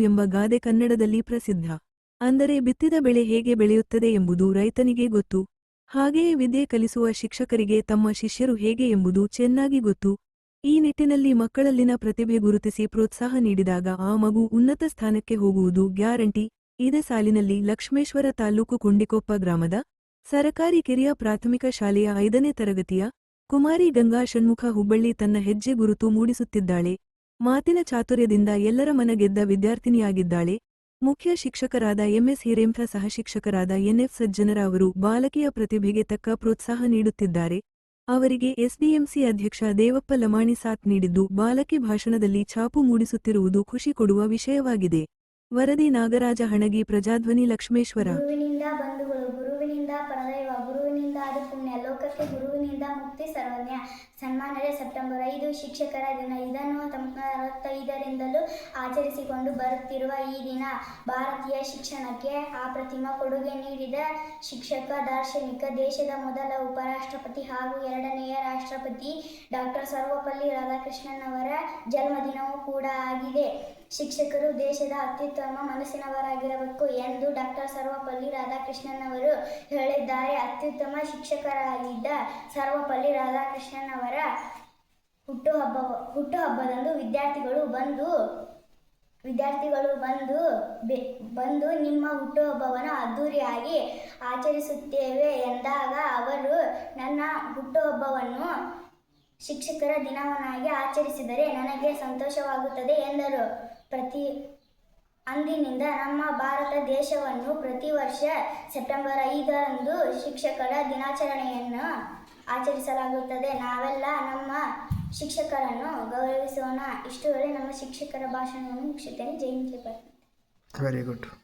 ಎಂಬ ಗಾದೆ ಕನ್ನಡದಲ್ಲಿ ಪ್ರಸಿದ್ಧ. ಅಂದರೆ ಬಿತ್ತಿದ ಬೆಳೆ ಹೇಗೆ ಬೆಳೆಯುತ್ತದೆ ಎಂಬುದು ರೈತನಿಗೆ ಗೊತ್ತು. ಹಾಗೆಯೇ ವಿದ್ಯೆ ಕಲಿಸುವ ಶಿಕ್ಷಕರಿಗೆ ತಮ್ಮ ಶಿಷ್ಯರು ಹೇಗೆ ಎಂಬುದು ಚೆನ್ನಾಗಿ ಗೊತ್ತು. ಈ ನಿಟ್ಟಿನಲ್ಲಿ ಮಕ್ಕಳಲ್ಲಿನ ಪ್ರತಿಭೆ ಗುರುತಿಸಿ ಪ್ರೋತ್ಸಾಹ ನೀಡಿದಾಗ ಆ ಮಗು ಉನ್ನತ ಸ್ಥಾನಕ್ಕೆ ಹೋಗುವುದು ಗ್ಯಾರಂಟಿ. ಇದೇ ಸಾಲಿನಲ್ಲಿ ಲಕ್ಷ್ಮೇಶ್ವರ ತಾಲೂಕು ಕುಂಡಿಕೊಪ್ಪ ಗ್ರಾಮದ ಸರಕಾರಿ ಕಿರಿಯ ಪ್ರಾಥಮಿಕ ಶಾಲೆಯ ಐದನೇ ತರಗತಿಯ ಕುಮಾರಿ ಗಂಗಾ ಷಣ್ಮುಖ ಹುಬ್ಬಳ್ಳಿ ತನ್ನ ಹೆಜ್ಜೆ ಗುರುತು ಮೂಡಿಸುತ್ತಿದ್ದಾಳೆ. ಮಾತಿನ ಚಾತುರ್ಯದಿಂದ ಎಲ್ಲರ ಮನ ಗೆದ್ದ ವಿದ್ಯಾರ್ಥಿನಿಯಾಗಿದ್ದಾಳೆ. ಮುಖ್ಯ ಶಿಕ್ಷಕರಾದ ಎಂಎಸ್ ಹಿರೇಂಥ ಸಹ ಶಿಕ್ಷಕರಾದ ಎನ್ಎಫ್ ಸಜ್ಜನರ ಅವರು ಬಾಲಕಿಯ ಪ್ರತಿಭೆಗೆ ತಕ್ಕ ಪ್ರೋತ್ಸಾಹ ನೀಡುತ್ತಿದ್ದಾರೆ. ಅವರಿಗೆ ಎಸ್ಡಿಎಂಸಿ ಅಧ್ಯಕ್ಷ ದೇವಪ್ಪ ಲಮಾಣಿ ಸಾಥ್ ನೀಡಿದ್ದು, ಬಾಲಕಿ ಭಾಷಣದಲ್ಲಿ ಛಾಪು ಮೂಡಿಸುತ್ತಿರುವುದು ಖುಷಿ ಕೊಡುವ ವಿಷಯವಾಗಿದೆ. ವರದಿ ನಾಗರಾಜ ಹಣಗಿ ಪ್ರಜಾಧ್ವನಿ ಲಕ್ಷ್ಮೇಶ್ವರ ಗುರುವಿನಿಂದ ಬಂಧುಗಳು ಗುರುವಿನಿಂದ ಪರದೈವ ಗುರುವಿನಿಂದ ಅದು ಲೋಕಕ್ಕೆ ಗುರುವಿನಿಂದ ಮುಕ್ತಿ ಸರ್ವಜ್ಞ. ಸನ್ಮಾನದ ಸೆಪ್ಟೆಂಬರ್ ಐದು, ಶಿಕ್ಷಕರ ದಿನ. ಇದನ್ನು ಅರವತ್ತೈದರಿಂದಲೂ ಆಚರಿಸಿಕೊಂಡು ಬರುತ್ತಿರುವ ಈ ದಿನ ಭಾರತೀಯ ಶಿಕ್ಷಣಕ್ಕೆ ಅಪ್ರತಿಮ ಕೊಡುಗೆ ನೀಡಿದ ಶಿಕ್ಷಕ, ದಾರ್ಶನಿಕ, ದೇಶದ ಮೊದಲ ಉಪರಾಷ್ಟ್ರಪತಿ ಹಾಗೂ ಎರಡನೆಯ ರಾಷ್ಟ್ರಪತಿ ಡಾಕ್ಟರ್ ಸರ್ವಪಲ್ಲಿ ರಾಧಾಕೃಷ್ಣನ್ ಅವರ ಜನ್ಮದಿನವೂ ಕೂಡ ಆಗಿದೆ. ಶಿಕ್ಷಕರು ದೇಶದ ಅತ್ಯುತ್ತಮ ಮನಸ್ಸಿನವರಾಗಿರಬೇಕು ಎಂದು ಡಾಕ್ಟರ್ ಸರ್ವಪಲ್ಲಿ ರಾಧಾಕೃಷ್ಣನ್ ಅವರು ಹೇಳಿದ್ದಾರೆ. ಅತ್ಯುತ್ತಮ ಶಿಕ್ಷಕರಾಗಿದ್ದ ಸರ್ವಪಲ್ಲಿ ರಾಧಾಕೃಷ್ಣನ್ ಅವರ ಹುಟ್ಟುಹಬ್ಬ ಹುಟ್ಟುಹಬ್ಬದಂದು ವಿದ್ಯಾರ್ಥಿಗಳು ಬಂದು ವಿದ್ಯಾರ್ಥಿಗಳು ಬಂದು ಬಂದು ನಿಮ್ಮ ಹುಟ್ಟುಹಬ್ಬವನ್ನು ಅದ್ದೂರಿಯಾಗಿ ಆಚರಿಸುತ್ತೇವೆ ಎಂದಾಗ ಅವರು ನನ್ನ ಹುಟ್ಟುಹಬ್ಬವನ್ನು ಶಿಕ್ಷಕರ ದಿನವನ್ನಾಗಿ ಆಚರಿಸಿದರೆ ನನಗೆ ಸಂತೋಷವಾಗುತ್ತದೆ ಎಂದರು. ಪ್ರತಿ ಅಂದಿನಿಂದ ನಮ್ಮ ಭಾರತ ದೇಶವನ್ನು ಪ್ರತಿ ವರ್ಷ ಸೆಪ್ಟೆಂಬರ್ ಐದರಂದು ಶಿಕ್ಷಕರ ದಿನಾಚರಣೆಯನ್ನು ಆಚರಿಸಲಾಗುತ್ತದೆ. ನಾವೆಲ್ಲ ನಮ್ಮ ಶಿಕ್ಷಕರನ್ನು ಗೌರವಿಸೋಣ. ಇಷ್ಟು ನಮ್ಮ ಶಿಕ್ಷಕರ ಭಾಷಣವನ್ನು ಮುಗಿಸುತ್ತೇನೆ ಜೈ ಹಿಂದ್. Very good